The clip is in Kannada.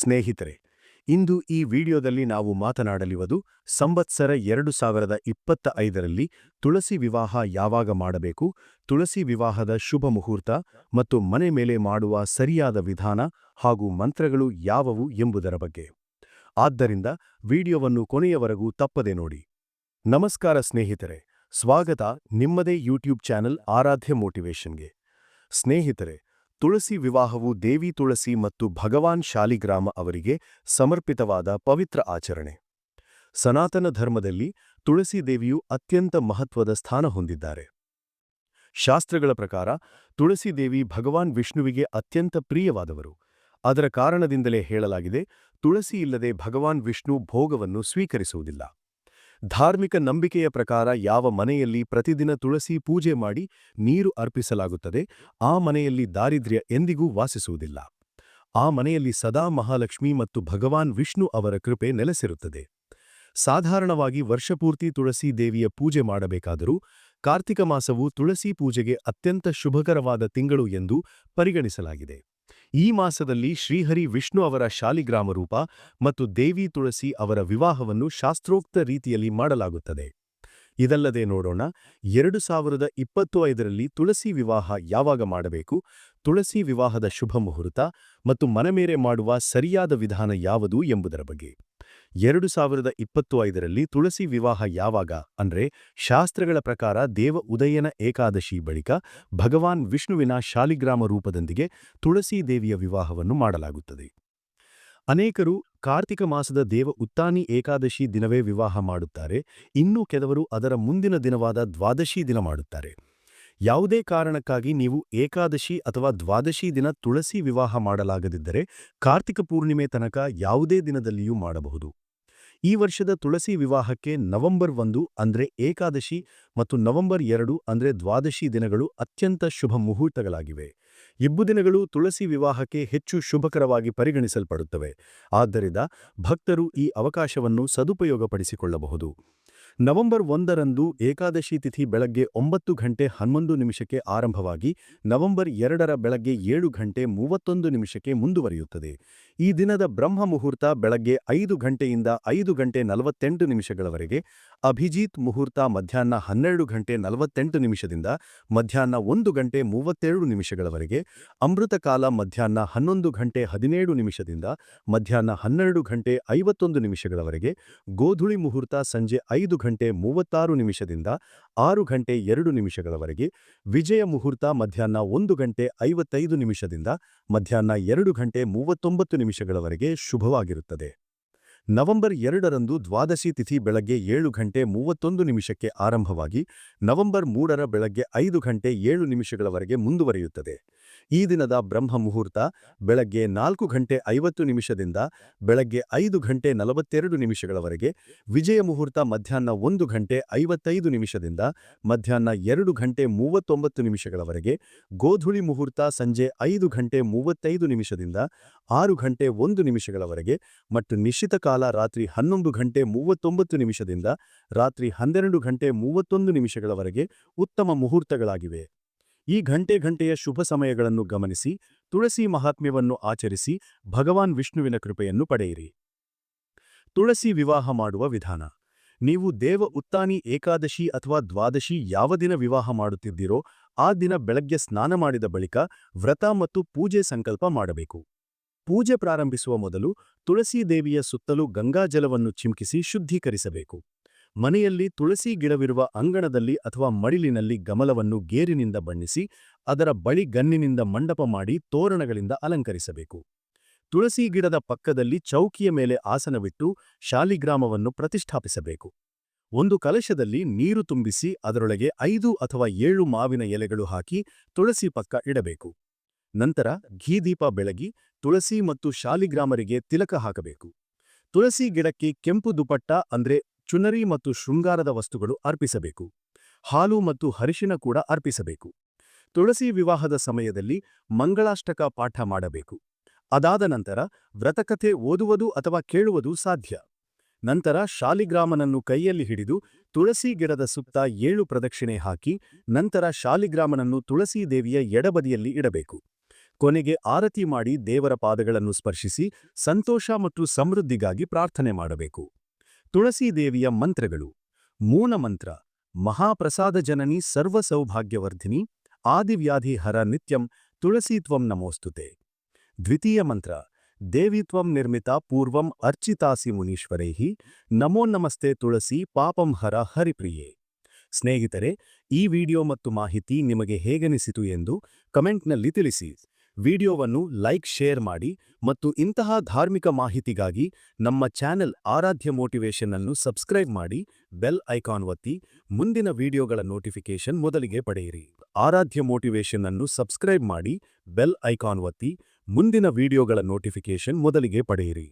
ಸ್ನೇಹಿತರೆ, ಇಂದು ಈ ವಿಡಿಯೋದಲ್ಲಿ ನಾವು ಮಾತನಾಡಲಿರುವುದು ಸಂವತ್ಸರ ಎರಡು ಸಾವಿರದ ಇಪ್ಪತ್ತ ಐದರಲ್ಲಿ ತುಳಸಿ ವಿವಾಹ ಯಾವಾಗ ಮಾಡಬೇಕು, ತುಳಸಿ ವಿವಾಹದ ಶುಭ ಮುಹೂರ್ತ ಮತ್ತು ಮನೆ ಮೇಲೆ ಮಾಡುವ ಸರಿಯಾದ ವಿಧಾನ ಹಾಗೂ ಮಂತ್ರಗಳು ಯಾವುವು ಎಂಬುದರ ಬಗ್ಗೆ. ಆದ್ದರಿಂದ ವಿಡಿಯೋವನ್ನು ಕೊನೆಯವರೆಗೂ ತಪ್ಪದೆ ನೋಡಿ. ನಮಸ್ಕಾರ ಸ್ನೇಹಿತರೆ, ಸ್ವಾಗತ ನಿಮ್ಮದೇ ಯೂಟ್ಯೂಬ್ ಚಾನೆಲ್ ಆರಾಧ್ಯ ಮೋಟಿವೇಶನ್ಗೆ. ಸ್ನೇಹಿತರೆ ತುಳಸಿ ವಿವಾಹವು ದೇವಿ ತುಳಸಿ ಮತ್ತು ಭಗವಾನ್ ಶಾಲಿಗ್ರಾಮ ಅವರಿಗೆ ಸಮರ್ಪಿತವಾದ ಪವಿತ್ರ ಆಚರಣೆ. ಸನಾತನ ಧರ್ಮದಲ್ಲಿ ತುಳಸಿ ದೇವಿಯು ಅತ್ಯಂತ ಮಹತ್ವದ ಸ್ಥಾನ ಹೊಂದಿದ್ದಾರೆ. ಶಾಸ್ತ್ರಗಳ ಪ್ರಕಾರ ತುಳಸಿ ದೇವಿ ಭಗವಾನ್ ವಿಷ್ಣುವಿಗೆ ಅತ್ಯಂತ ಪ್ರಿಯವಾದವರು. ಅದರ ಕಾರಣದಿಂದಲೇ ಹೇಳಲಾಗಿದೆ, ತುಳಸಿ ಇಲ್ಲದೆ ಭಗವಾನ್ ವಿಷ್ಣು ಭೋಗವನ್ನು ಸ್ವೀಕರಿಸುವುದಿಲ್ಲ. ಧಾರ್ಮಿಕ ನಂಬಿಕೆಯ ಪ್ರಕಾರ ಯಾವ ಮನೆಯಲ್ಲಿ ಪ್ರತಿದಿನ ತುಳಸಿ ಪೂಜೆ ಮಾಡಿ ನೀರು ಅರ್ಪಿಸಲಾಗುತ್ತದೆ, ಆ ಮನೆಯಲ್ಲಿ ದಾರಿದ್ರ್ಯ ಎಂದಿಗೂ ವಾಸಿಸುವುದಿಲ್ಲ. ಆ ಮನೆಯಲ್ಲಿ ಸದಾ ಮಹಾಲಕ್ಷ್ಮಿ ಮತ್ತು ಭಗವಾನ್ ವಿಷ್ಣು ಅವರ ಕೃಪೆ ನೆಲೆಸಿರುತ್ತದೆ. ಸಾಧಾರಣವಾಗಿ ವರ್ಷಪೂರ್ತಿ ತುಳಸಿ ದೇವಿಯ ಪೂಜೆ ಮಾಡಬೇಕಾದರೂ, ಕಾರ್ತಿಕ ಮಾಸವು ತುಳಸಿ ಪೂಜೆಗೆ ಅತ್ಯಂತ ಶುಭಕರವಾದ ತಿಂಗಳು ಎಂದು ಪರಿಗಣಿಸಲಾಗಿದೆ. ಈ ಮಾಸದಲ್ಲಿ ಶ್ರೀಹರಿ ವಿಷ್ಣು ಅವರ ಶಾಲಿಗ್ರಾಮ ರೂಪ ಮತ್ತು ದೇವಿ ತುಳಸಿ ಅವರ ವಿವಾಹವನ್ನು ಶಾಸ್ತ್ರೋಕ್ತ ರೀತಿಯಲ್ಲಿ ಮಾಡಲಾಗುತ್ತದೆ. ಇದಲ್ಲದೆ ನೋಡೋಣ, ಎರಡು ಸಾವಿರದ ಇಪ್ಪತ್ತು ಐದರಲ್ಲಿ ತುಳಸಿ ವಿವಾಹ ಯಾವಾಗ ಮಾಡಬೇಕು, ತುಳಸಿ ವಿವಾಹದ ಶುಭ ಮುಹೂರ್ತ ಮತ್ತು ಮನಮೇರೆ ಮಾಡುವ ಸರಿಯಾದ ವಿಧಾನ ಯಾವುದು ಎಂಬುದರ ಬಗ್ಗೆ. ಎರಡು ಸಾವಿರದ ಇಪ್ಪತ್ತು ಐದರಲ್ಲಿ ತುಳಸಿ ವಿವಾಹ ಯಾವಾಗ ಅಂದ್ರೆ ಶಾಸ್ತ್ರಗಳ ಪ್ರಕಾರ ದೇವ ಉದಯನ ಏಕಾದಶಿ ಬಳಿಕ ಭಗವಾನ್ ವಿಷ್ಣುವಿನ ಶಾಲಿಗ್ರಾಮ ರೂಪದೊಂದಿಗೆ ತುಳಸಿ ದೇವಿಯ ವಿವಾಹವನ್ನು ಮಾಡಲಾಗುತ್ತದೆ. ಅನೇಕರು ಕಾರ್ತಿಕ ಮಾಸದ ದೇವ ಉತ್ತಾನಿ ಏಕಾದಶಿ ದಿನವೇ ವಿವಾಹ ಮಾಡುತ್ತಾರೆ, ಇನ್ನೂ ಕೆಲವರು ಅದರ ಮುಂದಿನ ದಿನವಾದ ದ್ವಾದಶಿ ದಿನ ಮಾಡುತ್ತಾರೆ. ಯಾವುದೇ ಕಾರಣಕ್ಕಾಗಿ ನೀವು ಏಕಾದಶಿ ಅಥವಾ ದ್ವಾದಶಿ ದಿನ ತುಳಸಿ ವಿವಾಹ ಮಾಡಲಾಗದಿದ್ದರೆ ಕಾರ್ತಿಕ ಪೂರ್ಣಿಮೆ ತನಕ ಯಾವುದೇ ದಿನದಲ್ಲಿಯೂ ಮಾಡಬಹುದು. ಈ ವರ್ಷದ ತುಳಸಿ ವಿವಾಹಕ್ಕೆ ನವೆಂಬರ್ ಒಂದು ಅಂದ್ರೆ ಏಕಾದಶಿ ಮತ್ತು ನವೆಂಬರ್ ಎರಡು ಅಂದ್ರೆ ದ್ವಾದಶಿ ದಿನಗಳು ಅತ್ಯಂತ ಶುಭ ಮುಹೂರ್ತಗಳಾಗಿವೆ. ಇಬ್ಬು ದಿನಗಳು ತುಳಸಿ ವಿವಾಹಕ್ಕೆ ಹೆಚ್ಚು ಶುಭಕರವಾಗಿ ಪರಿಗಣಿಸಲ್ಪಡುತ್ತವೆ. ಆದ್ದರಿಂದ ಭಕ್ತರು ಈ ಅವಕಾಶವನ್ನು ಸದುಪಯೋಗಪಡಿಸಿಕೊಳ್ಳಬಹುದು. ನವೆಂಬರ್ ಒಂದರಂದು ಏಕಾದಶಿ ತಿಥಿ ಬೆಳಗ್ಗೆ ಒಂಬತ್ತು ಗಂಟೆ ಹನ್ನೊಂದು ನಿಮಿಷಕ್ಕೆ ಆರಂಭವಾಗಿ ನವೆಂಬರ್ ಎರಡರ ಬೆಳಗ್ಗೆ ಏಳು ಗಂಟೆ ಮೂವತ್ತೊಂದು ನಿಮಿಷಕ್ಕೆ ಮುಂದುವರಿಯುತ್ತದೆ. ಈ ದಿನದ ಬ್ರಹ್ಮ ಮುಹೂರ್ತ ಬೆಳಗ್ಗೆ ಐದು ಗಂಟೆಯಿಂದ ಐದು ಗಂಟೆ ನಲವತ್ತೆಂಟು ನಿಮಿಷಗಳವರೆಗೆ, ಅಭಿಜಿತ್ ಮುಹೂರ್ತ ಮಧ್ಯಾಹ್ನ ಹನ್ನೆರಡು ಗಂಟೆ ನಲವತ್ತೆಂಟು ನಿಮಿಷದಿಂದ ಮಧ್ಯಾಹ್ನ ಒಂದು ಗಂಟೆ ಮೂವತ್ತೆರಡು ನಿಮಿಷಗಳವರೆಗೆ ಅಮೃತಕಾಲ ಮಧ್ಯಾಹ್ನ ಹನ್ನೊಂದು ಗಂಟೆ ಹದಿನೇಳು ನಿಮಿಷದಿಂದ ಮಧ್ಯಾಹ್ನ ಹನ್ನೆರಡು ಗಂಟೆ ಐವತ್ತೊಂದು ನಿಮಿಷಗಳವರೆಗೆ, ಗೋಧುಳಿ ಮುಹೂರ್ತ ಸಂಜೆ ಐದು ಗಂಟೆ ಮೂವತ್ತಾರು ನಿಮಿಷದಿಂದ ಆರು ಗಂಟೆ ಎರಡು ನಿಮಿಷಗಳವರೆಗೆ, ವಿಜಯ ಮುಹೂರ್ತ ಮಧ್ಯಾಹ್ನ ಒಂದು ಗಂಟೆ ಐವತ್ತೈದು ನಿಮಿಷದಿಂದ ಮಧ್ಯಾಹ್ನ ಎರಡು ಗಂಟೆ ಮೂವತ್ತೊಂಬತ್ತು ನಿಮಿಷಗಳವರೆಗೆ ಶುಭವಾಗಿರುತ್ತದೆ. ನವೆಂಬರ್ ಎರಡರಂದು ದ್ವಾದಶಿ ತಿಥಿ ಬೆಳಗ್ಗೆ ಏಳು ಗಂಟೆ ಮೂವತ್ತೊಂದು ನಿಮಿಷಕ್ಕೆ ಆರಂಭವಾಗಿ ನವೆಂಬರ್ ಮೂರರ ಬೆಳಗ್ಗೆ ಐದು ಗಂಟೆ ಏಳು ನಿಮಿಷಗಳವರೆಗೆ ಮುಂದುವರಿಯುತ್ತದೆ. ಈ ದಿನದ ಬ್ರಹ್ಮ ಮುಹೂರ್ತ ಬೆಳಗ್ಗೆ ನಾಲ್ಕು ಗಂಟೆ ಐವತ್ತು ನಿಮಿಷದಿಂದ ಬೆಳಗ್ಗೆ ಐದು ಗಂಟೆ ನಲವತ್ತೆರಡು ನಿಮಿಷಗಳವರೆಗೆ, ವಿಜಯ ಮುಹೂರ್ತ ಮಧ್ಯಾಹ್ನ ಒಂದು ಗಂಟೆ ಐವತ್ತೈದು ನಿಮಿಷದಿಂದ ಮಧ್ಯಾಹ್ನ ಎರಡು ಗಂಟೆ ಮೂವತ್ತೊಂಬತ್ತು ನಿಮಿಷಗಳವರೆಗೆ, ಗೋಧುಳಿ ಮುಹೂರ್ತ ಸಂಜೆ ಐದು ಗಂಟೆ ಮೂವತ್ತೈದು ನಿಮಿಷದಿಂದ ಆರು ಗಂಟೆ ಒಂದು ನಿಮಿಷಗಳವರೆಗೆ ಮತ್ತು ನಿಶ್ಚಿತ ಕಾಲ ರಾತ್ರಿ ಹನ್ನೊಂದು ಗಂಟೆ ಮೂವತ್ತೊಂಬತ್ತು ನಿಮಿಷದಿಂದ ರಾತ್ರಿ ಹನ್ನೆರಡು ಗಂಟೆ ಮೂವತ್ತೊಂದು ನಿಮಿಷಗಳವರೆಗೆ ಉತ್ತಮ ಮುಹೂರ್ತಗಳಾಗಿವೆ. ಈ ಘಂಟೆ ಘಂಟೆಯ ಶುಭ ಸಮಯಗಳನ್ನು ಗಮನಿಸಿ, ತುಳಸಿ ಮಹಾತ್ಮ್ಯವನ್ನು ಆಚರಿಸಿ, ಭಗವಾನ್ ವಿಷ್ಣುವಿನ ಕೃಪೆಯನ್ನು ಪಡೆಯಿರಿ. ತುಳಸಿ ವಿವಾಹ ಮಾಡುವ ವಿಧಾನ. ನೀವು ದೇವ ಉತ್ತಾನಿ ಏಕಾದಶಿ ಅಥವಾ ದ್ವಾದಶಿ ಯಾವ ದಿನ ವಿವಾಹ ಮಾಡುತ್ತಿದ್ದೀರೋ, ಆ ದಿನ ಬೆಳಗ್ಗೆ ಸ್ನಾನ ಮಾಡಿದ ಬಳಿಕ ವ್ರತ ಮತ್ತು ಪೂಜೆ ಸಂಕಲ್ಪ ಮಾಡಬೇಕು. ಪೂಜೆ ಪ್ರಾರಂಭಿಸುವ ಮೊದಲು ತುಳಸಿ ದೇವಿಯ ಸುತ್ತಲೂ ಗಂಗಾಜಲವನ್ನು ಚಿಮ್ಕಿಸಿ ಶುದ್ಧೀಕರಿಸಬೇಕು. ಮನೆಯಲ್ಲಿ ತುಳಸಿ ಗಿಡವಿರುವ ಅಂಗಣದಲ್ಲಿ ಅಥವಾ ಮಡಿಲಿನಲ್ಲಿ ಗಮಲವನ್ನು ಗೇರಿನಿಂದ ಬಣ್ಣಿಸಿ, ಅದರ ಬಳಿ ಗನ್ನಿನಿಂದ ಮಂಡಪ ಮಾಡಿ ತೋರಣಗಳಿಂದ ಅಲಂಕರಿಸಬೇಕು. ತುಳಸಿ ಗಿಡದ ಪಕ್ಕದಲ್ಲಿ ಚೌಕಿಯ ಮೇಲೆ ಆಸನವಿಟ್ಟು ಶಾಲಿಗ್ರಾಮವನ್ನು ಪ್ರತಿಷ್ಠಾಪಿಸಬೇಕು. ಒಂದು ಕಲಶದಲ್ಲಿ ನೀರು ತುಂಬಿಸಿ ಅದರೊಳಗೆ ಐದು ಅಥವಾ ಏಳು ಮಾವಿನ ಎಲೆಗಳು ಹಾಕಿ ತುಳಸಿ ಪಕ್ಕ ಇಡಬೇಕು. ನಂತರ ಘೀದೀಪ ಬೆಳಗಿ ತುಳಸಿ ಮತ್ತು ಶಾಲಿಗ್ರಾಮರಿಗೆ ತಿಲಕ ಹಾಕಬೇಕು. ತುಳಸಿ ಗಿಡಕ್ಕೆ ಕೆಂಪು ದುಪಟ್ಟ ಅಂದ್ರೆ ಚುನರಿ ಮತ್ತು ಶೃಂಗಾರದ ವಸ್ತುಗಳು ಅರ್ಪಿಸಬೇಕು. ಹಾಲು ಮತ್ತು ಹರಿಶಿನ ಕೂಡ ಅರ್ಪಿಸಬೇಕು. ತುಳಸಿ ವಿವಾಹದ ಸಮಯದಲ್ಲಿ ಮಂಗಳಾಷ್ಟಕ ಪಾಠ ಮಾಡಬೇಕು. ಅದಾದ ನಂತರ ವ್ರತಕಥೆ ಓದುವುದು ಅಥವಾ ಕೇಳುವುದು ಸಾಧ್ಯ. ನಂತರ ಶಾಲಿಗ್ರಾಮನನ್ನು ಕೈಯಲ್ಲಿ ಹಿಡಿದು ತುಳಸಿ ಗಿಡದ ಸುತ್ತ ಏಳು ಪ್ರದಕ್ಷಿಣೆ ಹಾಕಿ ನಂತರ ಶಾಲಿಗ್ರಾಮನನ್ನು ತುಳಸೀ ದೇವಿಯ ಎಡಬದಿಯಲ್ಲಿ ಇಡಬೇಕು. ಕೊನೆಗೆ ಆರತಿ ಮಾಡಿ ದೇವರ ಪಾದಗಳನ್ನು ಸ್ಪರ್ಶಿಸಿ ಸಂತೋಷ ಮತ್ತು ಸಮೃದ್ಧಿಗಾಗಿ ಪ್ರಾರ್ಥನೆ ಮಾಡಬೇಕು. ತುಳಸಿ ದೇವಿಯ ಮಂತ್ರಗಳು. ಮೂಲ ಮಂತ್ರ, ಮಹಾಪ್ರಸಾದ ಜನನಿ ಸರ್ವ ಸೌಭಾಗ್ಯವರ್ಧಿನಿ ಆದಿವ್ಯಾಧಿ ಹರ ನಿತ್ಯಂ ತುಳಸೀತ್ವಂ ನಮೋಸ್ತುತೆ. ದ್ವಿತೀಯ ಮಂತ್ರ ದೇವಿತ್ವಂ ನಿರ್ಮಿತ ಪೂರ್ವಂ ಅರ್ಚಿತಾಸಿ ಮುನೀಶ್ವರೈಹಿ ನಮೋ ನಮಸ್ತೆ ತುಳಸಿ ಪಾಪಂ ಹರ ಹರಿಪ್ರಿಯೆ. ಸ್ನೇಹಿತರೆ, ಈ ವಿಡಿಯೋ ಮತ್ತು ಮಾಹಿತಿ ನಿಮಗೆ ಹೇಗನಿಸಿತು ಎಂದು ಕಮೆಂಟ್ನಲ್ಲಿ ತಿಳಿಸಿ. ವಿಡಿಯೋವನ್ನು ಲೈಕ್, ಶೇರ್ ಮಾಡಿ ಮತ್ತು ಇಂತಹ ಧಾರ್ಮಿಕ ಮಾಹಿತಿಗಾಗಿ ನಮ್ಮ ಚಾನೆಲ್ ಆರಾಧ್ಯ ಮೋಟಿವೇಶನ್ ಅನ್ನು ಸಬ್ಸ್ಕ್ರೈಬ್ ಮಾಡಿ, ಬೆಲ್ ಐಕಾನ್ ಒತ್ತಿ, ಮುಂದಿನ ವಿಡಿಯೋಗಳ ನೋಟಿಫಿಕೇಶನ್ ಮೊದಲಿಗೆ ಪಡೆಯಿರಿ. ಆರಾಧ್ಯ ಮೋಟಿವೇಶನ್ ಅನ್ನು ಸಬ್ಸ್ಕ್ರೈಬ್ ಮಾಡಿ, ಬೆಲ್ ಐಕಾನ್ ಒತ್ತಿ, ಮುಂದಿನ ವಿಡಿಯೋಗಳ ನೋಟಿಫಿಕೇಶನ್ ಮೊದಲಿಗೆ ಪಡೆಯಿರಿ.